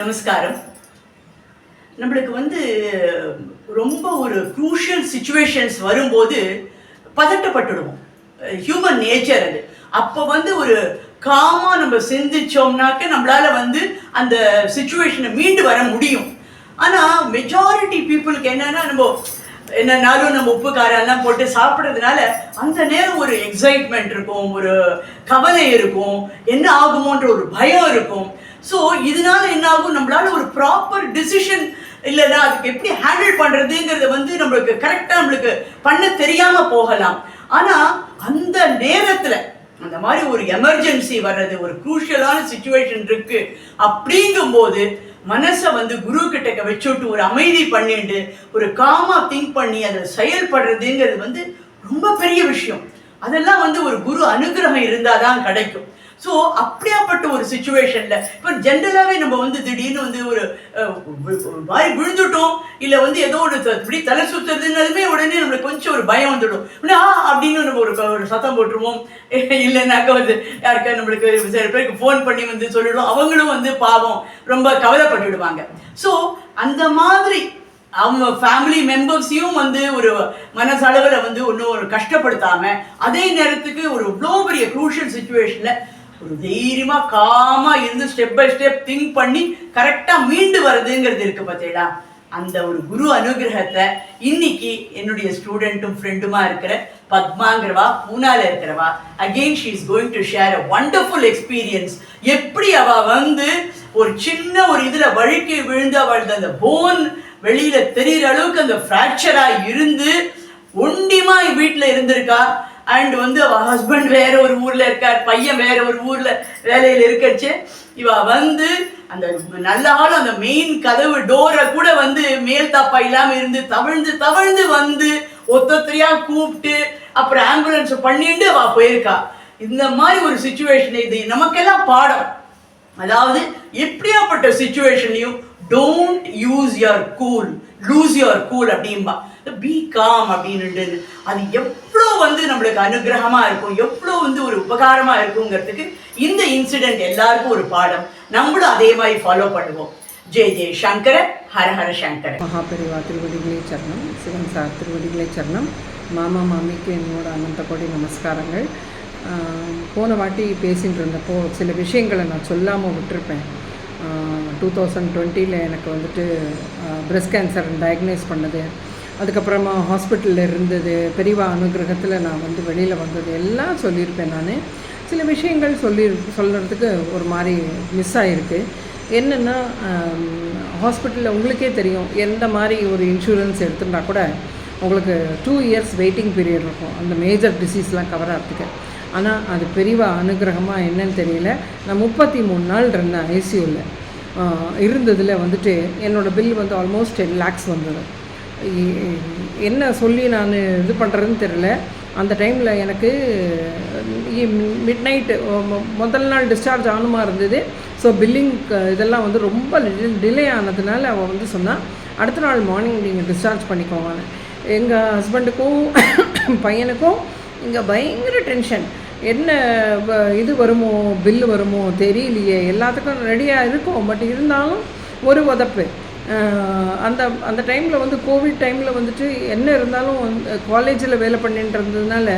நமஸ்காரம். நம்மளுக்கு வந்து ரொம்ப ஒரு குரூஷியல் சுச்சுவேஷன்ஸ் வரும்போது பதட்டப்பட்டுடுவோம். ஹியூமன் நேச்சர் அது. அப்போ வந்து ஒரு காமா நம்ம சிந்திச்சோம்னாக்க நம்மளால வந்து அந்த சுச்சுவேஷனை மீண்டு வர முடியும். ஆனால் மெஜாரிட்டி பீப்புளுக்கு என்னன்னா நம்ம என்னன்னாலும் நம்ம உப்பு காரம் எல்லாம் போட்டு சாப்பிட்றதுனால அந்த நேரம் ஒரு எக்ஸைட்மெண்ட் இருக்கும் ஒரு கவலை இருக்கும் என்ன ஆகுமோன்ற ஒரு பயம் இருக்கும். ஸோ இதனால என்ன ஆகும் நம்மளால ஒரு ப்ராப்பர் டிசிஷன் இல்லைன்னா அதுக்கு எப்படி ஹேண்டில் பண்றதுங்கிறத வந்து நம்மளுக்கு கரெக்டாக நம்மளுக்கு பண்ண தெரியாம போகலாம். ஆனா அந்த நேரத்துல அந்த மாதிரி ஒரு எமர்ஜென்சி வர்றது ஒரு குரூஷியலான சுச்சுவேஷன் இருக்கு அப்படிங்கும்போது மனசை வந்து குரு கிட்ட வச்சுட்டு ஒரு அமைதி பண்ணிட்டு ஒரு காமா திங்க் பண்ணி அதை செயல்படுறதுங்கிறது வந்து ரொம்ப பெரிய விஷயம். அதெல்லாம் வந்து ஒரு குரு அனுகிரகம் இருந்தாதான் கிடைக்கும். ஸோ அப்படியாப்பட்ட ஒரு சுச்சுவேஷன்ல இப்போ ஜென்ரலாகவே நம்ம வந்து திடீர்னு வந்து ஒரு அஹ், மாதிரி விழுந்துட்டோம். இல்லை வந்து ஏதோ ஒரு இப்படி தலை சுற்றுறதுனாலுமே உடனே நம்மளுக்கு கொஞ்சம் ஒரு பயம் வந்துடும். ஆ அப்படின்னு நம்ம ஒரு ஒரு சத்தம் போட்டுருவோம். இல்லைன்னாக்கா வந்து யாருக்கா நம்மளுக்கு சில பேருக்கு ஃபோன் பண்ணி வந்து சொல்லிடுவோம். அவங்களும் வந்து பாவம் ரொம்ப கவலைப்பட்டுடுவாங்க. ஸோ அந்த மாதிரி அவங்க ஃபேமிலி மெம்பர்ஸையும் வந்து ஒரு மனசளவில் வந்து ஒன்றும் ஒரு கஷ்டப்படுத்தாமல் அதே நேரத்துக்கு ஒரு இவ்வளோ பெரிய க்ரூஷியல் சுச்சுவேஷனில் ஒரு தைரியமா காமா இருந்து ஸ்டெப் பை ஸ்டெப் திங்க் பண்ணி கரெக்டாக மீண்டு வர்றதுங்கிறது இருக்கு பார்த்தீங்களா அந்த ஒரு குரு அனுகிரகத்தை இன்னைக்கு என்னுடைய ஸ்டூடெண்ட்டும் ஃப்ரெண்டுமா இருக்கிற பத்மாங்கிறவா பூனால இருக்கிறவா again she is going to share a wonderful experience எப்படி அவ வந்து ஒரு சின்ன ஒரு இதுல வழுக்கி விழுந்து அவள் அந்த போன் வெளியில தெரிகிற அளவுக்கு அந்த ஃப்ராக்சரா இருந்து ஒண்டிமா வீட்டுல இருந்திருக்கா? அண்ட் வந்து அவள் ஹஸ்பண்ட் வேற ஒரு ஊர்ல இருக்கார் பையன் வேற ஒரு ஊர்ல வேலையில இருக்கச்சு. இவ வந்து அந்த நல்ல ஆளும் அந்த மெயின் கதவு டோரை கூட வந்து மேல் தாப்பா இல்லாம இருந்து தவழ்ந்து தவழ்ந்து வந்து ஒத்தொத்தரையா கூப்பிட்டு அப்புறம் ஆம்புலன்ஸ் பண்ணிட்டு அவ போயிருக்கா. இந்த மாதிரி ஒரு சுச்சுவேஷன் இது. நமக்கெல்லாம் பாடம். அதாவது எப்படியாப்பட்ட சுச்சுவேஷன்லையும் don't use your cool lose your cool அப்படிம்பா. பி காம் அப்படின்னு அது எப் வந்து நம்மளுக்கு அனுகிரகமா இருக்கும். எவ்வளோ வந்து ஒரு உபகாரமா இருக்குங்கிறதுக்கு இந்த இன்சிடென்ட் எல்லாருக்கும் ஒரு பாடம். நம்மளும் அதே மாதிரி ஃபாலோ பண்ணுவோம். ஜெய் ஜெய் சங்கர ஹர ஹர சங்கர. மகாபரிவா திருவடிகளே சரணம். சிவன் சார் திருவடிகளே சரணம். மாமா மாமிக்கு என்னோட அனந்த கோடி நமஸ்காரங்கள். போன வாட்டி பேசிகிட்டு இருந்தப்போ சில விஷயங்களை நான் சொல்லாமல் விட்டுருப்பேன். டூ தௌசண்ட் டுவெண்ட்டியில் எனக்கு வந்துட்டு பிரஸ்ட் கேன்சர் டயக்னைஸ் பண்ணது. அதுக்கப்புறமா ஹாஸ்பிட்டலில் இருந்தது பெரியவா அனுகிரகத்தில் நான் வந்து வெளியில் வந்தது எல்லாம் சொல்லியிருப்பேன் நான். சில விஷயங்கள் சொல்லி சொல்கிறதுக்கு ஒரு மாதிரி மிஸ் ஆகிருக்கு என்னென்னா ஹாஸ்பிட்டலில் உங்களுக்கே தெரியும் எந்த மாதிரி ஒரு இன்சூரன்ஸ் எடுத்துட்டா கூட உங்களுக்கு டூ இயர்ஸ் வெயிட்டிங் பீரியட் இருக்கும் அந்த மேஜர் டிசீஸ்லாம் கவர் ஆகிறதுக்கு ஆனால் அது பெரியவா அனுகிரகமாக என்னன்னு தெரியல. நான் முப்பத்தி மூணு நாள் இருந்தேன் ஐசியூவில் இருந்ததில் வந்துட்டு என்னோடய பில் வந்து ஆல்மோஸ்ட் டென் லேக்ஸ் வந்தது. என்ன சொல்லி நான் இது பண்ணுறதுன்னு தெரில அந்த டைமில் எனக்கு மிட் நைட்டு முதல் நாள் டிஸ்சார்ஜ் ஆகணுமா இருந்தது. ஸோ பில்லிங் இதெல்லாம் வந்து ரொம்ப டிலே ஆனதுனால அவள் வந்து சொன்னால் அடுத்த நாள் மார்னிங் நீங்கள் டிஸ்சார்ஜ் பண்ணிக்கோங்க எங்கள் ஹஸ்பண்டுக்கும் பையனுக்கும் இங்கே பயங்கர டென்ஷன் என்ன வ- இது வருமோ பில்லு வருமோ தெரியலையே. எல்லாத்துக்கும் ரெடியாக இருக்கும். பட் இருந்தாலும் ஒரு உதப்பு. அந்த அந்த டைமில் வந்து கோவிட் டைமில் வந்துட்டு என்ன இருந்தாலும் காலேஜில் வேலை பண்ணிட்டு இருந்ததுனால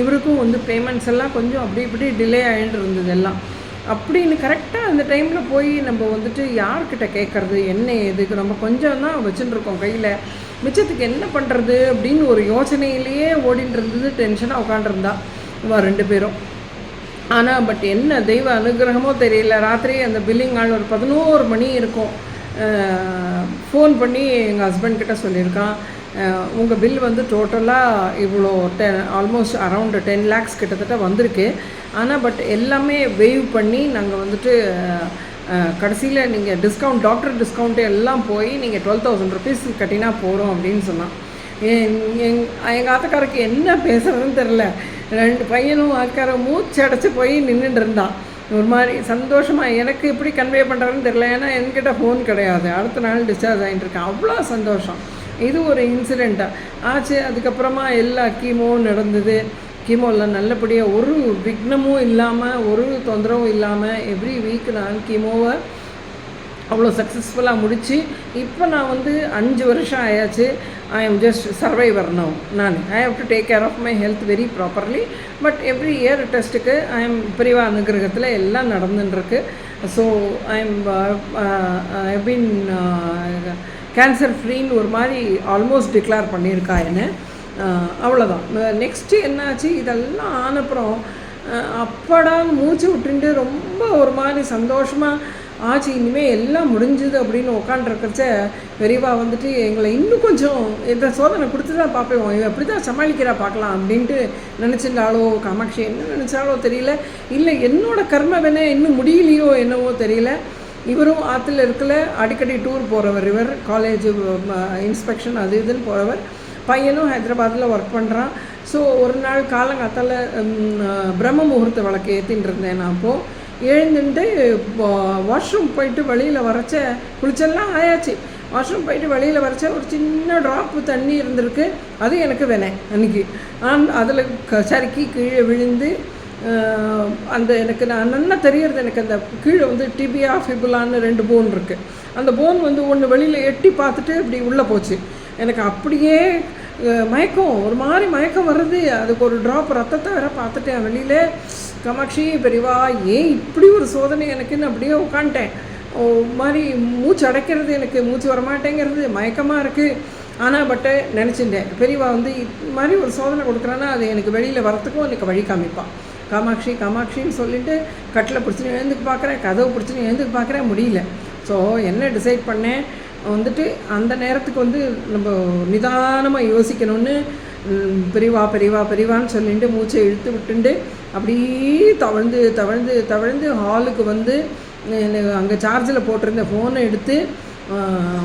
இவருக்கும் வந்து பேமெண்ட்ஸ் எல்லாம் கொஞ்சம் அப்படி இப்படி டிலே ஆகிட்டு இருந்தது எல்லாம். அப்படின்னு கரெக்டாக அந்த டைமில் போய் நம்ம வந்துட்டு யார்கிட்ட கேட்குறது என்ன எதுக்கு நம்ம கொஞ்சம் தான் வச்சுட்டுருக்கோம் கையில். மிச்சத்துக்கு என்ன பண்ணுறது அப்படின்னு ஒரு யோசனையிலேயே ஓடிட்டு இருந்தது டென்ஷனாக உட்காண்டிருந்தா இவ ரெண்டு பேரும். ஆனால் பட் என்ன தெய்வ அனுகிரகமோ தெரியல. ராத்திரி அந்த பில்லிங் ஆள் ஒரு பதினோரு மணி இருக்கும். ஃபோன் பண்ணி எங்கள் ஹஸ்பண்ட் கிட்ட சொல்லியிருக்கான். உங்கள் பில் வந்து டோட்டலாக இவ்வளோ ten almost around ten lakhs கிட்டத்தட்ட வந்திருக்கு. ஆனால் பட் எல்லாமே வேவ் பண்ணி நாங்கள் வந்துட்டு கடைசியில் நீங்கள் டிஸ்கவுண்ட் டாக்டர் டிஸ்கவுண்ட்டு எல்லாம் போய் நீங்கள் டுவெல் தௌசண்ட் ருபீஸ் கட்டினா போகிறோம் அப்படின்னு சொன்னான். எங் எங்கள் ஆத்தக்காரருக்கு என்ன பேசுகிறதுன்னு தெரில ரெண்டு பையனும் ஆக்கார மூச்சு அடைச்சி போய் நின்றுட்டு இருந்தான். ஒரு மாதிரி சந்தோஷமாக எனக்கு எப்படி கன்வே பண்ணுறதுன்னு தெரில ஏன்னா என்கிட்ட ஃபோன் கிடையாது. அடுத்த நாள் டிஸ்சார்ஜ் ஆகிட்டு இருக்கேன். அவ்வளோ சந்தோஷம். இது ஒரு இன்சிடெண்ட்டாக ஆச்சு. அதுக்கப்புறமா எல்லா கீமோவும் நடந்தது. கீமோவில் நல்லபடியாக ஒரு விக்னமும் இல்லாமல் ஒரு தொந்தரவும் இல்லாமல் எவ்ரி வீக் நான் கீமோவை அவ்வளோ சக்ஸஸ்ஃபுல்லாக முடித்து இப்போ நான் வந்து அஞ்சு வருஷம் ஆயாச்சு. I am just survivor no நான் I have to take care of my health very properly but every year டெஸ்ட்டுக்கு ஐ எம் பிரிவா அனுகிரகத்தில் எல்லாம் நடந்துட்டுருக்கு so I am I been cancer ஃப்ரீன்னு ஒரு மாதிரி ஆல்மோஸ்ட் டிக்ளேர் பண்ணியிருக்கா என்ன அவ்வளோதான் நெக்ஸ்ட்டு என்னாச்சு இதெல்லாம் ஆனப்புறம் அப்படான்னு அப்பாடான்னு மூச்சு விட்டுட்டு ரொம்ப ஒரு மாதிரி சந்தோஷமாக ஆச்சு இனிமேல் எல்லாம் முடிஞ்சுது அப்படின்னு உட்காண்டிருக்கிறச்ச பெரியவா வந்துட்டு எங்களை இன்னும் கொஞ்சம் இந்த சோதனை கொடுத்து தான் பார்ப்போம். இவன் எப்படி தான் சமாளிக்கிறா பார்க்கலாம் அப்படின்ட்டு நினச்சிருந்தாலோ காமாட்சி என்ன நினச்சாலோ தெரியல. இல்லை என்னோட கர்ம வேணே இன்னும் முடியலையோ என்னவோ தெரியல. இவரும் ஆற்றுல இருக்கல அடிக்கடி டூர் போகிறவர் இவர் காலேஜ் இன்ஸ்பெக்ஷன் அது இதுன்னு போகிறவர் பையனும் ஹைதராபாத்தில் ஒர்க் பண்ணுறான் ஸோ ஒரு நாள் காலங்காத்தால பிரம்ம முகூர்த்த விளக்கு ஏற்றின்னு இருந்தேன் நான் அப்போது எழுந்துட்டு வாஷ்ரூம் போயிட்டு வெளியில் வரைச்ச குளிச்செல்லாம் ஆயாச்சு. வாஷ்ரூம் போயிட்டு வெளியில் வரைச்ச ஒரு சின்ன ட்ராப்பு தண்ணி இருந்திருக்கு. அது எனக்கு வேணே அன்றைக்கி ஆன் அதில் க சறுக்கி கீழே விழுந்து அந்த எனக்கு நான் நல்லா தெரியறது எனக்கு அந்த கீழே வந்து டிபியா ஃபிபுலான்னு ரெண்டு போன் இருக்குது அந்த போன் வந்து ஒன்று வெளியில் எட்டி பார்த்துட்டு இப்படி உள்ளே போச்சு. எனக்கு அப்படியே மயக்கம். ஒரு மாதிரி மயக்கம் வருது. அதுக்கு ஒரு ட்ராப் ரத்தத்தை வேற பார்த்துட்டேன் வெளியிலே. காமாட்சி பெரியவா ஏன் இப்படி ஒரு சோதனை எனக்குன்னு அப்படியே உட்காந்துட்டேன் ஓ மாதிரி மூச்சு அடைக்கிறது எனக்கு மூச்சு வரமாட்டேங்கிறது மயக்கமாக இருக்குது ஆனால் பட்டு நினச்சிட்டேன் பெரியவா வந்து இது மாதிரி ஒரு சோதனை கொடுக்குறான்னா அது எனக்கு வெளியில் வரத்துக்கும் எனக்கு வழி காமிப்பான். காமாட்சி காமாட்சின்னு சொல்லிட்டு கட்டில் பிடிச்சின்னு எழுந்துக்கு பார்க்குறேன் கதவு பிடிச்சின்னு எழுந்துக்கு பார்க்குறேன் முடியல. ஸோ என்ன டிசைட் பண்ணேன்? வந்துட்டு அந்த நேரத்துக்கு வந்து நம்ம நிதானமாக யோசிக்கணும்னு பெரியவா பெரியவா பெரியவான்னு சொல்லிட்டு மூச்சை இழுத்து விட்டுண்டு அப்படியே தவழ்ந்து தவழ்ந்து தவழ்ந்து ஹாலுக்கு வந்து அங்கே சார்ஜில் போட்டிருந்த ஃபோனை எடுத்து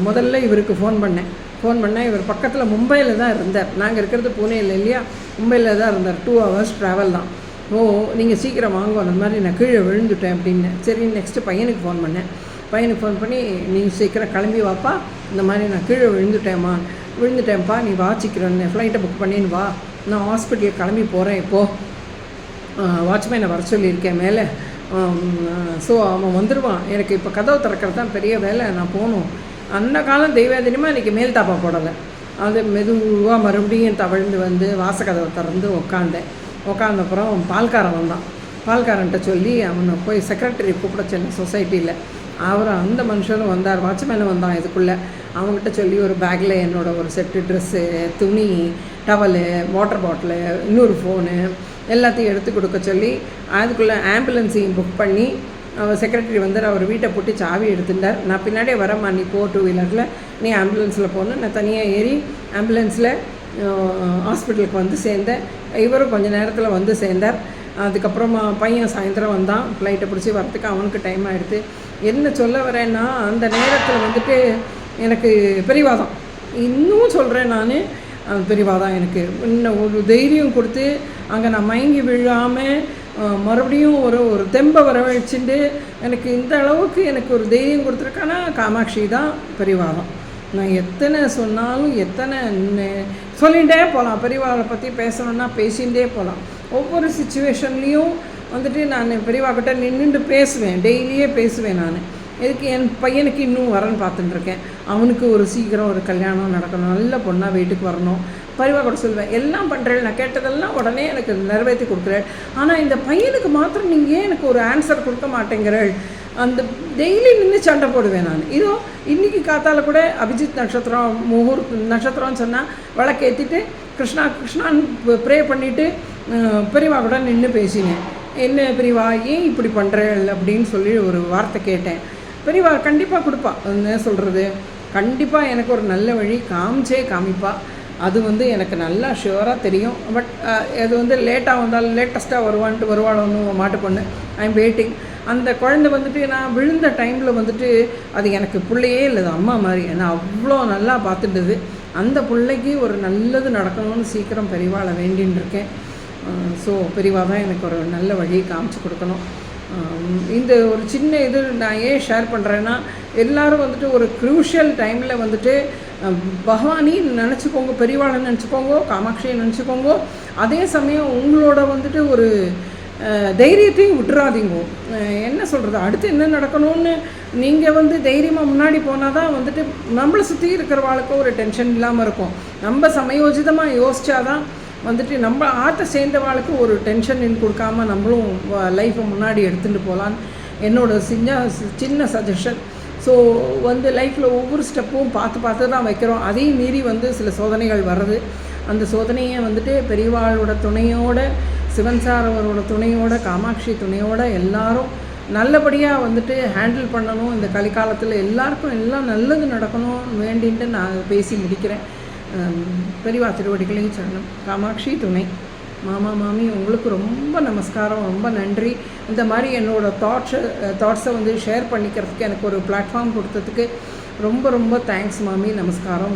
முதல்ல இவருக்கு ஃபோன் பண்ணேன். ஃபோன் பண்ணேன் இவர் பக்கத்தில் மும்பையில் தான் இருந்தார். நாங்கள் இருக்கிறது புனேயில் இல்லையா? மும்பையில் தான் இருந்தார். டூ ஹவர்ஸ் ட்ராவல் தான். ஓ நீங்கள் சீக்கிரம் வாங்க அந்த மாதிரி நான் கீழே விழுந்துட்டேன் அப்படின்னு. சரி நெக்ஸ்ட்டு பையனுக்கு ஃபோன் பண்ணேன். பையனுக்கு ஃபோன் பண்ணி நீ சீக்கிரம் கிளம்பி வாப்பா. இந்த மாதிரி நான் கீழே விழுந்துட்டேம்மா. விழுந்துட்டேன்ப்பா நீ வா சீக்கிரம். ஃப்ளைட்டை புக் பண்ணின்னு வா. நான் ஹாஸ்பிட்டலுக்கு கிளம்பி போகிறேன் இப்போது வாட்ச்மேனை வர சொல்லியிருக்கேன் மேலே. ஸோ அவன் வந்துடுவான் எனக்கு இப்போ கதவு திறக்கிறது தான் பெரிய வேலை நான் போகணும். அந்த காலம் தெய்வாதினமாக இன்றைக்கி மேல் தாப்பா போடலை. அது மெதுவாக மறுபடியும் தவழ்ந்து வந்து வாசக்கதவை திறந்து உக்காந்தேன். உக்காந்தப்புறம் பால்காரன் வந்தான். பால்காரன்ட்ட சொல்லி அவனை போய் செக்ரட்டரி கூப்பிட சொன்னேன் சொசைட்டியில் அவர் அந்த மனுஷனும் வந்தார் வாட்ச்மேனும் வந்தான் இதுக்குள்ளே. அவங்ககிட்ட சொல்லி ஒரு பேக்கில் என்னோட ஒரு செட்டு ட்ரெஸ்ஸு துணி டவலு வாட்டர் பாட்டிலு இன்னொரு ஃபோனு எல்லாத்தையும் எடுத்து கொடுக்க சொல்லி அதுக்குள்ளே ஆம்புலன்ஸையும் புக் பண்ணி அவர் செக்ரட்டரி வந்து அவர் வீட்டை போட்டு சாவி எடுத்துட்டார். நான் பின்னாடியே வரேம்மா நீ போ டூ வீலரில் நீ ஆம்புலன்ஸில் போகணும் நான் தனியாக ஏறி ஆம்புலன்ஸில் ஹாஸ்பிட்டலுக்கு வந்து சேர்ந்தேன். இவரும் கொஞ்ச நேரத்தில் வந்து சேர்ந்தார். அதுக்கப்புறமா பையன் சாயந்தரம் வந்தான். ஃப்ளைட்டை பிடிச்சி வரத்துக்கு அவனுக்கு டைம் ஆகிடுது என்ன சொல்ல வரேன்னா அந்த நேரத்தில் வந்துட்டு எனக்கு பெரியவாதம் இன்னும் சொல்கிறேன் நான். பெரியவாதான் எனக்கு. இன்னும் ஒரு தைரியம் கொடுத்து அங்கே நான் மயங்கி விழாமல் மறுபடியும் ஒரு ஒரு தெம்பை வரவழைச்சிட்டு எனக்கு இந்த அளவுக்கு எனக்கு ஒரு தைரியம் கொடுத்துருக்கானா காமாட்சி தான் பெரியவாதம் நான் எத்தனை சொன்னாலும் எத்தனை சொல்லிகிட்டே போகலாம் பெரியவாளை பற்றி பேசணுன்னா பேசிகிட்டே போகலாம் ஒவ்வொரு சுச்சுவேஷன்லேயும் வந்துட்டு நான் பெரியவாக்கிட்ட நின்றுட்டு பேசுவேன். டெய்லியே பேசுவேன் நான். எதுக்கு என் பையனுக்கு இன்னும் வரன்னு பார்த்துட்டுருக்கேன் அவனுக்கு ஒரு சீக்கிரம் ஒரு கல்யாணம் நடக்கணும். நல்ல பொண்ணாக வீட்டுக்கு வரணும். பரிவா கூட சொல்லுவேன் எல்லாம் பண்ணுறேன் நான் கேட்டதெல்லாம் உடனே எனக்கு நிறைவேற்றி கொடுக்குறேன். ஆனால் இந்த பையனுக்கு மாத்திரம் நீங்கள் ஏன் எனக்கு ஒரு ஆன்சர் கொடுக்க மாட்டேங்கிறள் அந்த டெய்லி நின்று சண்டை போடுவேன் நான். இதோ இன்றைக்கி காத்தால கூட அபிஜித் நட்சத்திரம் முகூர்த் நட்சத்திரம்னு சொன்னால் விளக்கேற்றிட்டு கிருஷ்ணா கிருஷ்ணான்னு ப்ரே பண்ணிவிட்டு பெரியவா கூட நின்று பேசினேன். என்ன பெரியவா ஏன் இப்படி பண்ணுறேள் அப்படின்னு சொல்லி ஒரு வார்த்தை கேட்டேன். பெரியவா கண்டிப்பாக கொடுப்பா. என்ன சொல்கிறது கண்டிப்பாக எனக்கு ஒரு நல்ல வழி காமிச்சே காமிப்பா. அது வந்து எனக்கு நல்லா ஷுவராக தெரியும். பட் அது வந்து லேட்டாக வந்தாலும் லேட்டஸ்ட்டாக வருவான்ட்டு வருவாளோன்னு மாட்டு பொண்ணு. ஐம் வெயிட்டிங் அந்த குழந்தை வந்துட்டு நான் விழுந்த டைமில் வந்துட்டு அது எனக்கு பிள்ளையே இல்லை அது அம்மா மாதிரி. ஏன்னா அவ்வளோ நல்லா பார்த்துட்டுது. அந்த பிள்ளைக்கு ஒரு நல்லது நடக்கணும்னு சீக்கிரம் பெரிவாளை வேண்டின்னு இருக்கேன். ஸோ பெரியவா தான் எனக்கு ஒரு நல்ல வழியை காமிச்சு கொடுக்கணும். இந்த ஒரு சின்ன இது நான் ஏன் ஷேர் பண்ணுறேன்னா எல்லோரும் வந்துட்டு ஒரு க்ரூஷியல் டைமில் வந்துட்டு பகவானி நினச்சிக்கோங்க பெரியவாளை நினச்சிக்கோங்க காமாட்சியை நினச்சிக்கோங்க. அதே சமயம் உங்களோட வந்துட்டு ஒரு தைரியத்தையும் விட்டுறாதீங்க. என்ன சொல்கிறது அடுத்து என்ன நடக்கணும்னு நீங்கள் வந்து தைரியமாக முன்னாடி போனால் தான் வந்துட்டு நம்மளை சுற்றி இருக்கிறவாளுக்கு ஒரு டென்ஷன் இல்லாமல் இருக்கும். நம்ம சமயோஜிதமாக யோசிச்சாதான் வந்துட்டு நம்ம ஆற்ற சேர்ந்தவாளுக்கு ஒரு டென்ஷன் கொடுக்காம நம்மளும் லைஃப்பை முன்னாடி எடுத்துகிட்டு போகலான்னு என்னோட சின்ன சின்ன சஜஷன் ஸோ வந்து லைஃப்பில் ஒவ்வொரு ஸ்டெப்பும் பார்த்து பார்த்து தான் வைக்கிறோம். அதையும் மீறி வந்து சில சோதனைகள் வர்றது. அந்த சோதனையை வந்துட்டு பெரியவாளோட துணையோட சிவன் சார் அவரோட துணையோட காமாட்சி துணையோட எல்லாரும் நல்லபடியாக வந்துட்டு ஹேண்டில் பண்ணணும். இந்த கலிக்காலத்தில் எல்லாருக்கும் எல்லாம் நல்லது நடக்கணும் வேண்டின்ட்டு நான் பேசி முடிக்கிறேன். பெரியவா திருவடிகளையும் சொல்லணும் காமாட்சி துணை. மாமா மாமி உங்களுக்கு ரொம்ப நமஸ்காரம் ரொம்ப நன்றி. இந்த மாதிரி என்னோடய தாட்ஸை தாட்ஸை வந்து ஷேர் பண்ணிக்கிறதுக்கு எனக்கு ஒரு பிளாட்ஃபார்ம் கொடுத்ததுக்கு ரொம்ப ரொம்ப தேங்க்ஸ் மாமி. நமஸ்காரம்.